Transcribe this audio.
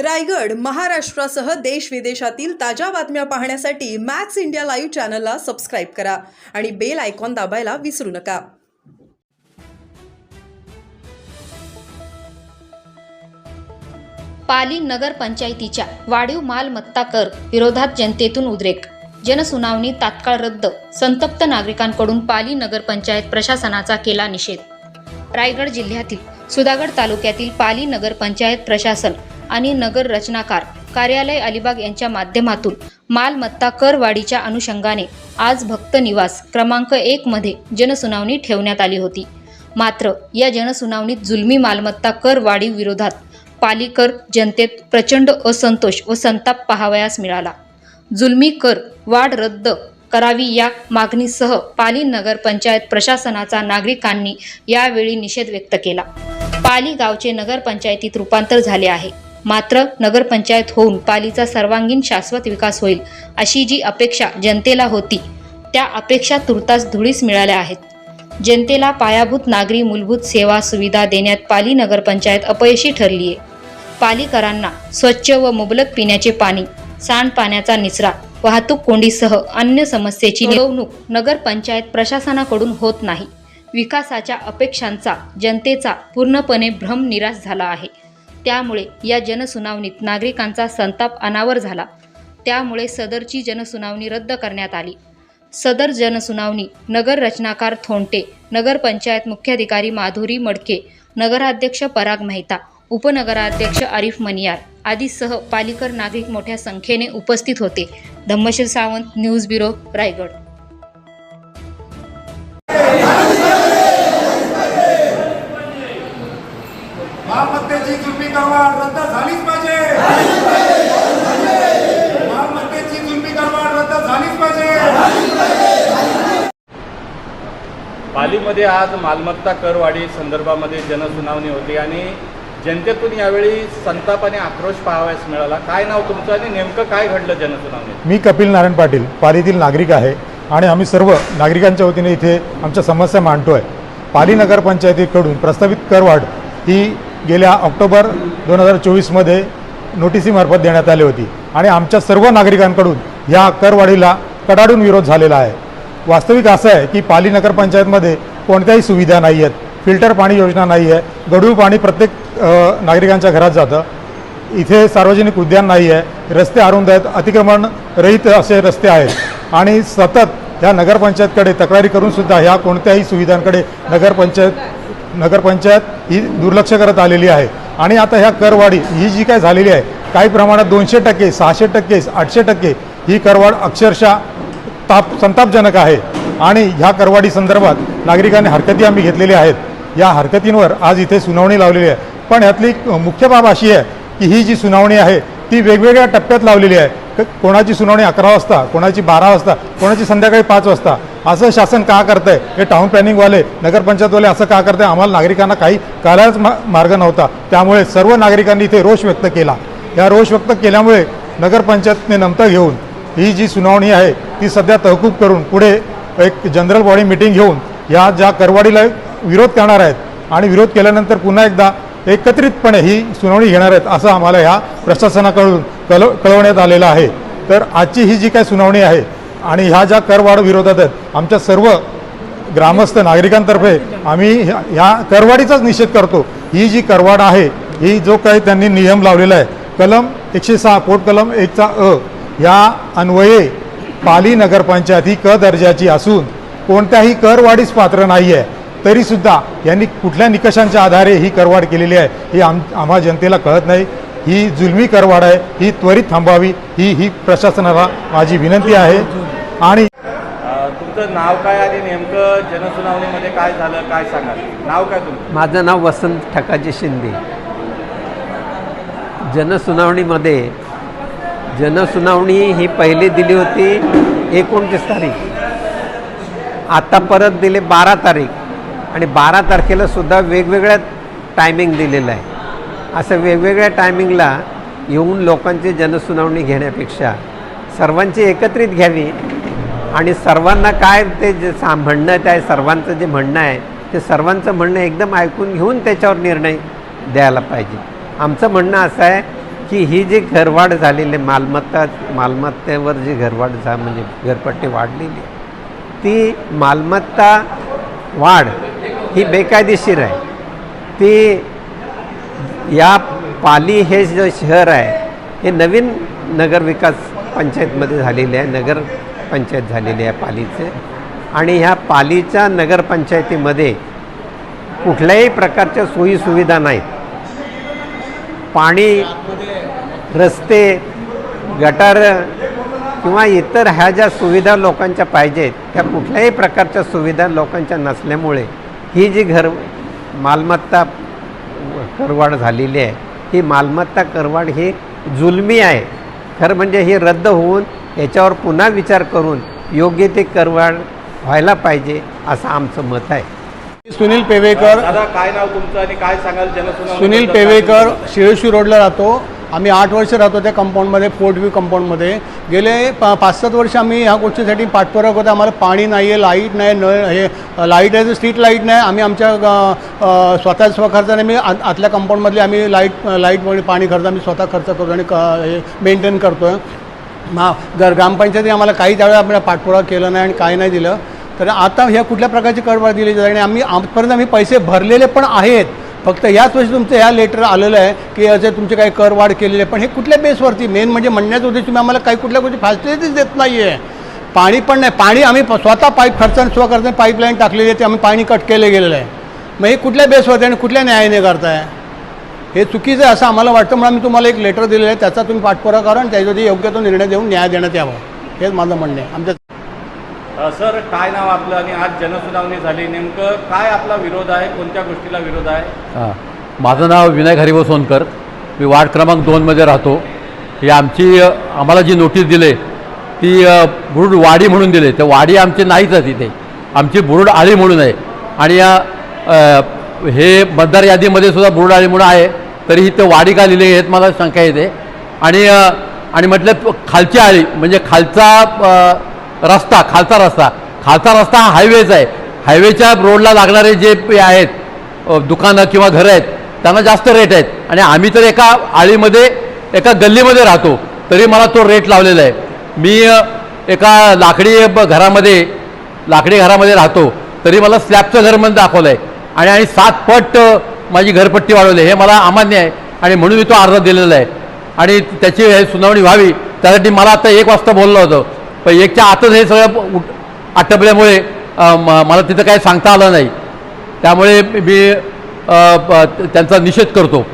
रायगड महाराष्ट्रासह देश विदेशातील ताज्या बातम्या पाहण्यासाठी मॅक्स इंडिया लाईव्ह चॅनलला सबस्क्राईब करा आणि बेल आयकॉन दाबायला विसरू नका. पाली नगरपंचायतीच्या वाढीव मालमत्ता कर विरोधात जनतेतून उद्रेक. जनसुनावणी तात्काळ रद्द. संतप्त नागरिकांकडून पाली नगरपंचायत प्रशासनाचा केला निषेध. रायगड जिल्ह्यातील सुधागड तालुक्यातील पाली नगरपंचायत प्रशासन आणि नगर रचनाकार कार्यालय अलिबाग यांच्या माध्यमातून मालमत्ता करवाढीच्या अनुषंगाने आज भक्त निवास क्रमांक एक मध्ये जनसुनावणी ठेवण्यात आली होती. मात्र या जनसुनावणीत जुलमी मालमत्ता कर विरोधात पालिकर जनतेत प्रचंड असंतोष व संताप पाहावयास मिळाला. जुलमी कर वाढ रद्द करावी या मागणीसह पाली नगर पंचायत प्रशासनाचा नागरिकांनी यावेळी निषेध व्यक्त केला. पाली गावचे नगरपंचायतीत रूपांतर झाले आहे. मात्र नगरपंचायत होऊन पालीचा सर्वांगीण शाश्वत विकास होईल अशी जी अपेक्षा जनतेला होती त्या अपेक्षा तुर्तास धुळीस मिळाल्या आहेत. जनतेला पायाभूत नागरी मूलभूत सेवा सुविधा देण्यात पाली नगरपंचायत अपयशी ठरली आहे पालीकरांना स्वच्छ व मुबलक पिण्याचे पाणी सांडपाण्याचा निचरा वाहतूक कोंडीसह अन्य समस्येची निवडणूक नगरपंचायत प्रशासनाकडून होत नाही. विकासाच्या अपेक्षांचा जनतेचा पूर्णपणे भ्रम निराश झाला आहे. त्यामुळे या जनसुनावणीत नागरिकांचा संताप अनावर झाला. त्यामुळे सदरची जनसुनावणी रद्द करण्यात आली. सदर जनसुनावणी नगर रचनाकार थोंटे नगरपंचायत मुख्याधिकारी माधुरी मडके नगराध्यक्ष पराग मेहता उपनगराध्यक्ष आरिफ मनियार आदीसह पालिकर नागरिक मोठ्या संख्येने उपस्थित होते. Dhammasheel Sawant news bureau Raigad. पालीमध्ये आज मालमत्ता करवाढी संदर्भामध्ये जनसुनावणी होती आणि जनतेतून यावेळी संताप आणि आक्रोश पाहावयास मिळाला. काय नाव तुमचं आणि नेमकं काय घडलं जनसुनावणीत? मी कपिल नारायण पाटील पालीतील नागरिक आहे आणि आम्ही सर्व नागरिकांच्या वतीने इथे आमच्या समस्या मांडतो आहे पाली नगरपंचायतीकडून प्रस्तावित करवाढ ही गेल्या ऑक्टोबर दोन हजार चोवीसमध्ये नोटिसीमार्फत देण्यात आली होती. आणि आमच्या सर्व नागरिकांकडून या करवाढीला कडाडून विरोध झालेला आहे. वास्तविक असं आहे की पाली नगरपंचायतमध्ये कोणत्याही सुविधा नाही आहेत. फिल्टर पाणी योजना नाही आहे. गढूळ पाणी प्रत्येक नागरिकांच्या घरात जातं. इथे सार्वजनिक उद्यान नाही आहे. रस्ते अरुंद आहेत. अतिक्रमण रहित असे रस्ते आहेत. आणि सतत ह्या नगरपंचायतकडे तक्रारी करूनसुद्धा ह्या कोणत्याही सुविधांकडे नगरपंचायत नगरपंचायत ही दुर्लक्ष करत आलेली आहे. आणि आता ह्या करवाढी ही जी काय झालेली आहे काही प्रमाणात दोनशे टक्के सहाशे टक्के आठशे टक्के ही करवाढ अक्षरशः ताप संतापजनक आहे. आणि ह्या करवाडी संदर्भात नागरिकांनी हरकती आम्ही घेतलेल्या आहेत. या हरकतींवर आज इथे सुनावणी लावलेली आहे. पण यातली मुख्य बाब अशी आहे की ही जी सुनावणी आहे ती वेगवेगळ्या टप्प्यात लावलेली आहे. कोणाची सुनावणी अकरा वाजता कोणाची बारा वाजता कोणाची संध्याकाळी पाच वाजता? असं शासन का करतंय? हे टाऊन प्लॅनिंगवाले नगरपंचायतवाले असं का करताय? आम्हाला नागरिकांना काही करायलाच मा मार्ग नव्हता. त्यामुळे सर्व नागरिकांनी इथे रोष व्यक्त केला. या रोष व्यक्त केल्यामुळे नगरपंचायतने नमतं घेऊन ही जी सुनावणी आहे ती सध्या तहकूब करून पुढे एक जनरल बॉडी मिटिंग घेऊन या ज्या करवाडीला विरोध करणार आहेत आणि विरोध केल्यानंतर पुन्हा एकदा एकत्रितपणे ही सुनावणी घेणार आहेत असं आम्हाला ह्या प्रशासनाकडून कळव कळवण्यात आलेलं आहे. तर आजची ही जी काय सुनावणी आहे आणि ह्या ज्या करवाढ विरोधात आहेत आमच्या सर्व ग्रामस्थ नागरिकांतर्फे आम्ही ह्या- ह्या करवाढीचाच निषेध करतो. ही जी करवाढ आहे ही जो काही त्यांनी नियम लावलेला आहे कलम एकशे सहा पोट कलम एकचा अ या अन्वये पाली नगरपंचायत ही क दर्जाची असून कोणत्याही करवाढीस पात्र नाही आहे तरीसुद्धा यांनी कुठल्या निकषांच्या आधारे ही करवाढ केलेली आहे ही आम आम्हा जनतेला कळत नाही. ही जुलमी करवाढ आहे ही त्वरित थांबावी ही ही प्रशासनाला माझी विनंती आहे. आणि तुमचं नाव काय आणि नेमकं जनसुनावणीमध्ये काय झालं काय सांगाल? नाव काय तुमचं? माझं नाव वसंत ठकाजी शिंदे. जनसुनावणीमध्ये जनसुनावणी ही पहिली दिली होती एकोणतीस तारीख. आता परत दिले बारा तारीख. आणि बारा तारखेला सुद्धा वेगवेगळ्या टायमिंग दिलेलं आहे असं वेगवेगळ्या टायमिंगला येऊन लोकांची जनसुनावणी घेण्यापेक्षा सर्वांची एकत्रित घ्यावी आणि सर्वांना काय ते जे सा म्हणणं आहे त्या सर्वांचं जे म्हणणं आहे ते सर्वांचं म्हणणं एकदम ऐकून घेऊन त्याच्यावर निर्णय द्यायला पाहिजे. आमचं म्हणणं असं आहे की ही जी घरवाढ झालेली आहे, मालमत्ता मालमत्तेवर जी घरवाढ झा म्हणजे घरपट्टी वाढलेली आहे, ती मालमत्ता वाढ ही बेकायदेशीर आहे. ती या पाली हे जे शहर आहे हे नवीन नगरविकास पंचायतमध्ये झालेले आहे नगर पंचायत झालेली आहे पालीचे. आणि ह्या पालीच्या नगरपंचायतीमध्ये कुठल्याही प्रकारच्या सोयीसुविधा नाहीत. पाणी रस्ते गटार किंवा इतर ह्या ज्या सुविधा लोकांच्या पाहिजेत त्या कुठल्याही प्रकारच्या सुविधा लोकांच्या नसल्यामुळे ही जी घर मालमत्ता करवाढ झालेली आहे ही मालमत्ता करवाढ ही जुलमी आहे. खरं म्हणजे ही रद्द होऊन याच्यावर पुन्हा विचार करून योग्य ते करवाढ व्हायला पाहिजे असं आमचं मत आहे. सुनील पेवेकर. दादा काय नाव तुमचं आणि काय सांगाल जनसुनावणी सुनील पेवेकर शिळशी रोडला राहतो. आम्ही आठ वर्ष राहतो त्या कंपाऊंडमध्ये फोर्ट व्ह्यू कंपाऊंडमध्ये. गेले पा पाच सात वर्ष आम्ही ह्या गोष्टीसाठी पाठपुरावा करतो. आम्हाला पाणी नाही आहे लाइट नाही नळ हे लाइट आहे तर स्ट्रीट लाइट नाही. आम्ही आमच्या स्वतः स्वखर्चाने मी आत- आतल्या कंपाऊंडमधली आम्ही लाइट लाईटमुळे पाणी खर्च आम्ही स्वतः खर्च करतो आणि क- हे मेंटेन करतो आहे मा गर ग्रामपंचायतीने आम्हाला काही त्यावेळेला आपल्याला पाठपुरावा केला नाही आणि काही नाही दिलं. तर आता ह्या कुठल्या प्रकारची करवाढ दिली जाते? आणि आम्ही आजपर्यंत आम्ही पैसे भरलेले पण आहेत. फक्त याच वर्षी तुमचं ह्या लेटर आलेलं आहे की असे तुमचे काही करवाढ केलेले आहे. पण हे कुठल्या बेसवरती मेन म्हणजे म्हणण्याचं उद्देश तुम्ही आम्हाला काही कुठल्या गोष्टी फॅसिलिटीज देत नाही आहे पाणी पण नाही. पाणी आम्ही स्वतः पाईप खर्चाने स्वखर्चाने पाईपलाईन टाकलेली आहे. ते आम्ही पाणी कट केलं गेलेलं आहे. मग हे कुठल्या बेसवरती आणि कुठल्या न्यायाने करताय? हे चुकीचं आहे असं आम्हाला वाटतं. म्हणून आम्ही तुम्हाला एक लेटर दिलेलं आहे. त्याचा तुम्ही पाठपुरावा करा आणि त्याच्यावरती योग्य तो निर्णय देऊन न्याय देण्यात यावा. हेच माझं म्हणणं आहे. आमच्या सर काय नाव आपलं आणि आज जनसुनावणी झाली. नेमकं काय आपला विरोध आहे? कोणत्या गोष्टीला विरोध आहे? हां. माझं नाव विनायक हरिभाऊ सोनकर. मी वार्ड क्रमांक दोनमध्ये राहतो. ही आमची आम्हाला जी नोटीस दिली ती बुरुड वाडी म्हणून दिली. ते वाडी आमची नाहीच आहे तिथे. आमची बुरुड आळी म्हणून आहे. आणि या हे मतदार यादीमध्ये सुद्धा बुरुड आळी म्हणून आहे. तरीही ते वाडी का लिहिले आहेत मला शंका येते. आणि आणि म्हटलं खालची आळी म्हणजे खालचा रस्ता खालचा रस्ता. खालचा रस्ता हा हायवेच आहे. हायवेच्या रोडला लागणारे जे आहेत दुकानं किंवा घरं आहेत त्यांना जास्त रेट आहेत. आणि आम्ही तर एका आळीमध्ये एका गल्लीमध्ये राहतो. तरी मला तो रेट लावलेला आहे. मी एका लाकडी घरामध्ये लाकडी घरामध्ये राहतो. तरी मला स्लॅबचं घर म्हणून दाखवलं आहे आणि आणि सात पट माझी घरपट्टी वाढवली. आहे हे मला अमान्य आहे. आणि म्हणून मी तो अर्ज दिलेला आहे. आणि त्याची हे सुनावणी व्हावी. त्यासाठी मला आता एक वाजता बोललं होतं. पण एकच्या आतच हे सगळं उठ आटपल्यामुळे मला तिथं काही सांगता आलं नाही. त्यामुळे मी त्यांचा निषेध करतो.